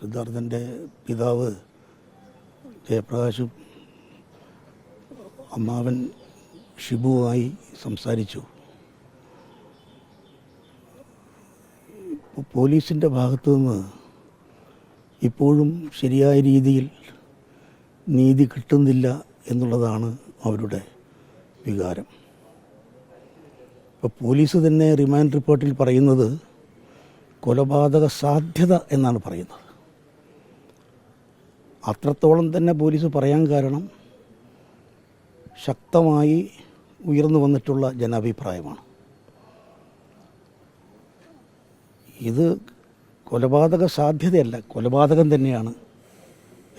സിദ്ധാർത്ഥന്റെ പിതാവ് ജയപ്രകാശും അമ്മാവൻ ഷിബുവുമായി സംസാരിച്ചു. പോലീസിന്റെ ഭാഗത്തു നിന്ന് ഇപ്പോഴും ശരിയായ രീതിയിൽ നീതി കിട്ടുന്നില്ല എന്നുള്ളതാണ് അവരുടെ വികാരം. ഇപ്പോൾ പോലീസ് തന്നെ റിമാൻഡ് റിപ്പോർട്ടിൽ പറയുന്നത് കൊലപാതക സാധ്യത എന്നാണ് പറയുന്നത്. അത്രത്തോളം തന്നെ പോലീസ് പറയാൻ കാരണം ശക്തമായി ഉയർന്നു വന്നിട്ടുള്ള ജനാഭിപ്രായമാണ്. ഇത് കൊലപാതക സാധ്യതയല്ല കൊലപാതകം തന്നെയാണ്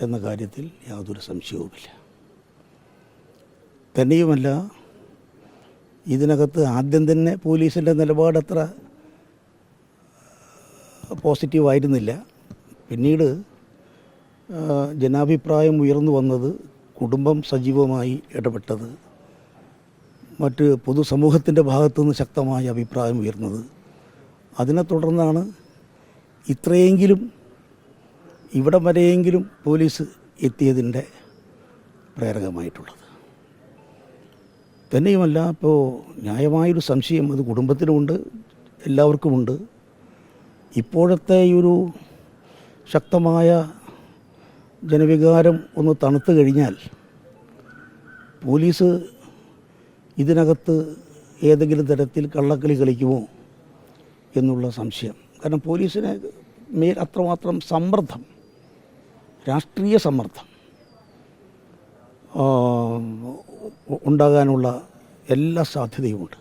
എന്ന കാര്യത്തിൽ യാതൊരു സംശയവുമില്ല. തന്നെയുമല്ല ഇതിനകത്ത് ആദ്യം തന്നെ പോലീസിന്റെ നിലപാട് അത്ര പോസിറ്റീവ് ആയിരുന്നില്ല പിന്നീട് ജനാഭിപ്രായം ഉയർന്നു വന്നത് കുടുംബം സജീവമായി ഇടപെട്ടത്. മറ്റ് പൊതുസമൂഹത്തിന്റെ ഭാഗത്തുനിന്ന് ശക്തമായ അഭിപ്രായം ഉയർന്നത്. അതിനെ തുടർന്നാണ് ഇത്രയെങ്കിലും ഇവിടം വരെയെങ്കിലും പോലീസ് എത്തിയതിന്റെ പ്രേരകമായിട്ടുള്ളത്. തന്നെയുമല്ല ഇപ്പോൾ ന്യായമായൊരു സംശയം അത് കുടുംബത്തിനുമുണ്ട് എല്ലാവർക്കുമുണ്ട്. ഇപ്പോഴത്തെ ഈ ഒരു ശക്തമായ ജനവികാരം ഒന്ന് തണുത്തു കഴിഞ്ഞാൽ പോലീസ് ഇതിനകത്ത് ഏതെങ്കിലും തരത്തിൽ കള്ളക്കളി കളിക്കുമോ എന്നുള്ള സംശയം. കാരണം പോലീസിന് മേൽ അത്രമാത്രം സമ്മർദ്ദം രാഷ്ട്രീയ സമ്മർദ്ദം ഉണ്ടാകാനുള്ള എല്ലാ സാധ്യതയുമുണ്ട്.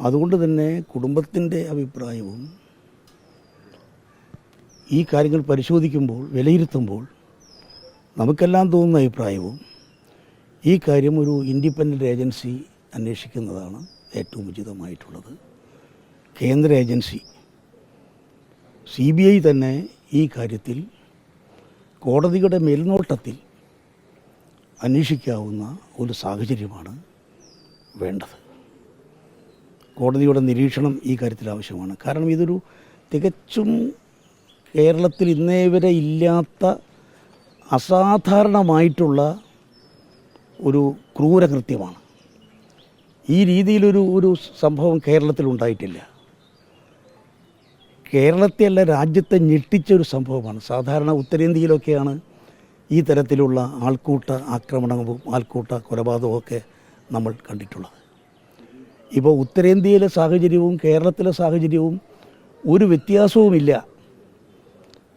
അതുകൊണ്ട് തന്നെ കുടുംബത്തിന്റെ അഭിപ്രായവും ഈ കാര്യങ്ങൾ പരിശോധിക്കുമ്പോൾ വിലയിരുത്തുമ്പോൾ നമുക്കെല്ലാം തോന്നുന്ന അഭിപ്രായവും ഈ കാര്യം ഒരു ഇൻഡിപെൻഡന്റ് ഏജൻസി അന്വേഷിക്കുന്നതാണ് ഏറ്റവും ഉചിതമായിട്ടുള്ളത്. കേന്ദ്ര ഏജൻസി. സി ബി ഐ തന്നെ ഈ കാര്യത്തിൽ കോടതിയുടെ മേൽനോട്ടത്തിൽ അന്വേഷിക്കാവുന്ന ഒരു സാഹചര്യമാണ് വേണ്ടത്. കോടതിയുടെ നിരീക്ഷണം ഈ കാര്യത്തിൽ ആവശ്യമാണ്. കാരണം ഇതൊരു തികച്ചും കേരളത്തിൽ ഇന്നേ വരെ ഇല്ലാത്ത അസാധാരണമായിട്ടുള്ള ഒരു ക്രൂരകൃത്യമാണ്. ഈ രീതിയിലൊരു ഒരു സംഭവം കേരളത്തിൽ ഉണ്ടായിട്ടില്ല. കേരളത്തെ അല്ല രാജ്യത്തെ ഞെട്ടിച്ച ഒരു സംഭവമാണ്. സാധാരണ ഉത്തരേന്ത്യയിലൊക്കെയാണ് ഈ തരത്തിലുള്ള ആൾക്കൂട്ട ആക്രമണവും ആൾക്കൂട്ട കൊലപാതകമൊക്കെ നമ്മൾ കണ്ടിട്ടുള്ളത്. ഇപ്പോൾ ഉത്തരേന്ത്യയിലെ സാഹചര്യവും കേരളത്തിലെ സാഹചര്യവും ഒരു വ്യത്യാസവുമില്ല.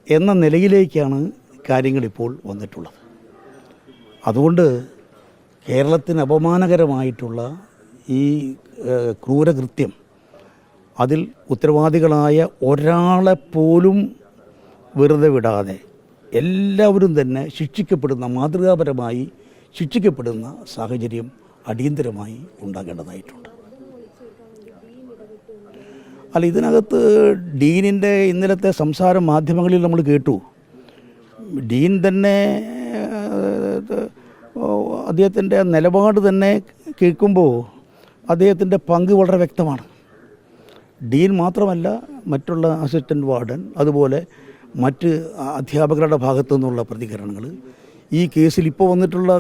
എന്ന നിലയിലേക്കാണ് കാര്യങ്ങളിപ്പോൾ വന്നിട്ടുള്ളത്. അതുകൊണ്ട് കേരളത്തിന് അപമാനകരമായിട്ടുള്ള ഈ ക്രൂരകൃത്യം അതിൽ ഉത്തരവാദികളായ ഒരാളെ പോലും വെറുതെ വിടാതെ എല്ലാവരും തന്നെ ശിക്ഷിക്കപ്പെടുന്ന മാതൃകാപരമായി ശിക്ഷിക്കപ്പെടുന്ന സാഹചര്യം അടിയന്തരമായി ഉണ്ടാകേണ്ടതായിട്ടുണ്ട്. അല്ല ഇതിനകത്ത് ഡീനിന്റെ ഇന്നലത്തെ സംസാരം മാധ്യമങ്ങളിൽ നമ്മൾ കേട്ടു. ഡീൻ തന്നെ അദ്ദേഹത്തിന്റെ നിലപാട് തന്നെ കേൾക്കുമ്പോൾ അദ്ദേഹത്തിന്റെ പങ്ക് വളരെ വ്യക്തമാണ്. ഡീൻ മാത്രമല്ല മറ്റുള്ള അസിസ്റ്റന്റ് വാർഡൻ അതുപോലെ മറ്റ് അധ്യാപകരുടെ ഭാഗത്തു നിന്നുള്ള പ്രതികരണങ്ങൾ. ഈ കേസിൽ ഇപ്പോൾ വന്നിട്ടുള്ള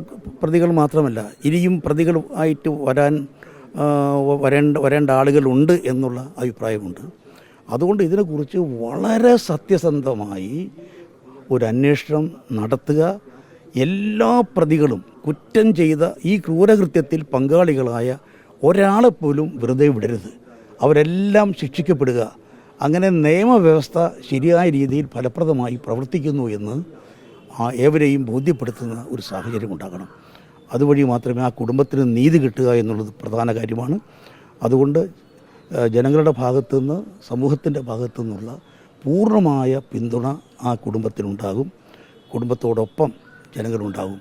പ്രതികൾ മാത്രമല്ല ഇനിയും പ്രതികൾ ആയിട്ട് വരാൻ വരേണ്ട വരേണ്ട ആളുകളുണ്ട് എന്നുള്ള അഭിപ്രായമുണ്ട്. അതുകൊണ്ട് ഇതിനെക്കുറിച്ച് വളരെ സത്യസന്ധമായി ഒരു അന്വേഷണം നടത്തുക എല്ലാ പ്രതികളും കുറ്റം ചെയ്ത ഈ ക്രൂരകൃത്യത്തിൽ പങ്കാളികളായ ഒരാളെപ്പോലും വെറുതെ വിടരുത്. അവരെല്ലാം ശിക്ഷിക്കപ്പെടുക. അങ്ങനെ നിയമവ്യവസ്ഥ ശരിയായ രീതിയിൽ ഫലപ്രദമായി പ്രവർത്തിക്കുന്നു എന്ന് ഏവരെയും ബോധ്യപ്പെടുത്തുന്ന ഒരു സാഹചര്യം ഉണ്ടാകണം. അതുവഴി മാത്രമേ ആ കുടുംബത്തിന് നീതി കിട്ടുക എന്നുള്ളത് പ്രധാന കാര്യമാണ്. അതുകൊണ്ട് ജനങ്ങളുടെ ഭാഗത്തു നിന്ന് സമൂഹത്തിന്റെ ഭാഗത്തു നിന്നുള്ള പൂർണമായ പിന്തുണ ആ കുടുംബത്തിനുണ്ടാകും. കുടുംബത്തോടൊപ്പം ജനങ്ങളുണ്ടാകും.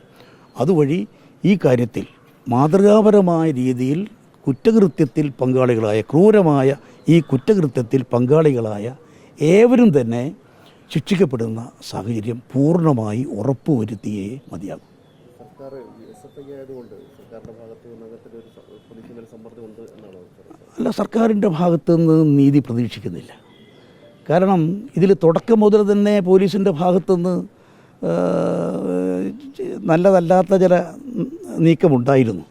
അതുവഴി ഈ കാര്യത്തിൽ മാതൃകാപരമായ രീതിയിൽ കുറ്റകൃത്യത്തിൽ പങ്കാളികളായ ക്രൂരമായ ഈ കുറ്റകൃത്യത്തിൽ പങ്കാളികളായ ഏവരും തന്നെ ശിക്ഷിക്കപ്പെടുന്ന സാഹചര്യം പൂർണമായി ഉറപ്പുവരുത്തിയേ മതിയാകും. സർക്കാർ എസ് എഫ് ഐ ആയതുകൊണ്ട് സർക്കാരിന്റെ ഭാഗത്ത് നിന്ന് അങ്ങനത്തെ ഒരു ഒരു സമ്മർദ്ദം ഉണ്ട് എന്നാണ് അല്ല സർക്കാരിന്റെ ഭാഗത്ത് നിന്ന് നീതി പ്രതീക്ഷിക്കുന്നില്ല. കാരണം ഇതിൽ തുടക്കം മുതൽ തന്നെ പോലീസിന്റെ ഭാഗത്തുനിന്ന് നല്ലതല്ലാത്ത ചില നീക്കമുണ്ടായിരുന്നു.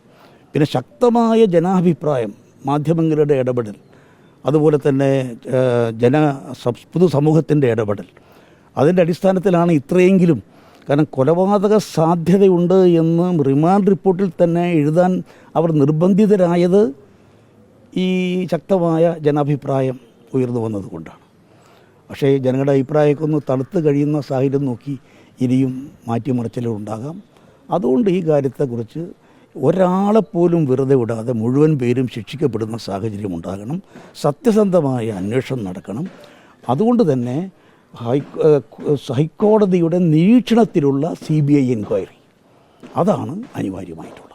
പിന്നെ ശക്തമായ ജനാഭിപ്രായം മാധ്യമങ്ങളുടെ ഇടപെടൽ അതുപോലെ തന്നെ ജന പൊതുസമൂഹത്തിന്റെ ഇടപെടൽ. അതിന്റെ അടിസ്ഥാനത്തിലാണ് ഇത്രയെങ്കിലും കാരണം കൊലപാതക സാധ്യതയുണ്ട് എന്ന് റിമാൻഡ് റിപ്പോർട്ടിൽ തന്നെ എഴുതാൻ അവർ നിർബന്ധിതരായത് ഈ ശക്തമായ ജനാഭിപ്രായം ഉയർന്നു വന്നതുകൊണ്ടാണ്. പക്ഷേ ജനങ്ങളുടെ അഭിപ്രായമൊക്കെ ഒന്ന് കഴിയുന്ന സാഹചര്യം നോക്കി ഇനിയും മാറ്റിമറിച്ചിലുണ്ടാകാം അതുകൊണ്ട് ഈ കാര്യത്തെക്കുറിച്ച് ഒരാളെപ്പോലും വെറുതെ വിടാതെ മുഴുവൻ പേരും ശിക്ഷിക്കപ്പെടുന്ന സാഹചര്യം ഉണ്ടാകണം. സത്യസന്ധമായ അന്വേഷണം നടക്കണം. അതുകൊണ്ട് തന്നെ ഹൈക്കോടതിയുടെ നിരീക്ഷണത്തിലുള്ള സി ബി ഐ എൻക്വയറി. അതാണ് അനിവാര്യമായിട്ടുള്ളത്.